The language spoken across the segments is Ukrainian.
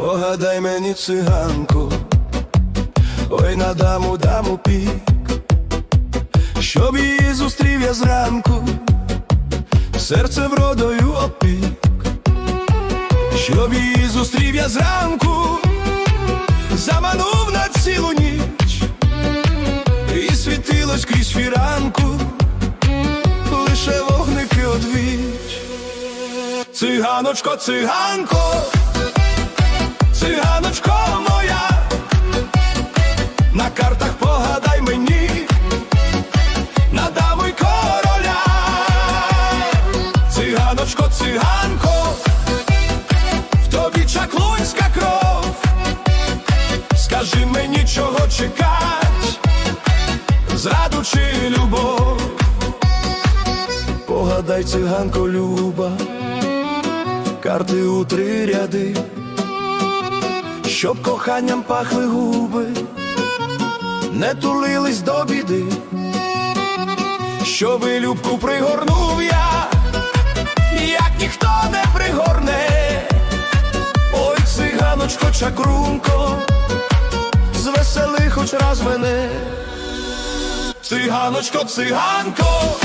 Погадай мені циганку, ой на даму даму пік, щоб її зустрів я зранку, серце вродою опік, щоб її зустрів я зранку, заманув на цілу ніч, і світилось крізь фіранку, лише вогники одвіч. Циганочко, циганко, циганочко моя, на картах погадай мені, надаму й короля, циганочко, циганко, в тобі чаклунська кров, скажи мені, чого чекать, зраду чи любов, погадай, циганко, люба. Карти у три ряди, щоб коханням пахли губи, не тулились до біди, щоби любку пригорнув я, як ніхто не пригорне, ой, циганочко, чакрунко, звесели хоч раз мене, циганочко, циганко,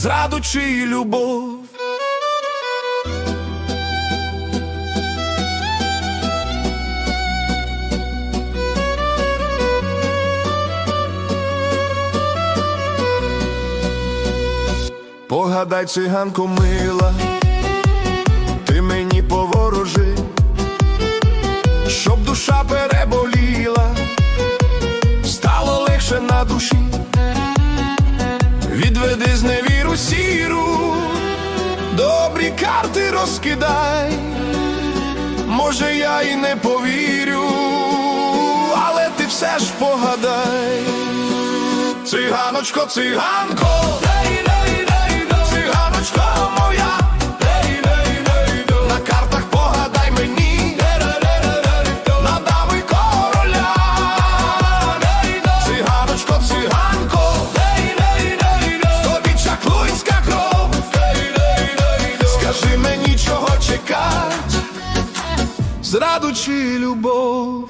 зраду чи любов. Погадай, циганко мила, ти мені поворожи, щоб душа переболіла, стало легше на душі, добрі карти розкидай, може, я і не повірю, але ти все ж погадай. Циганочко, циганко, циганочко моя, на зрадучи любов.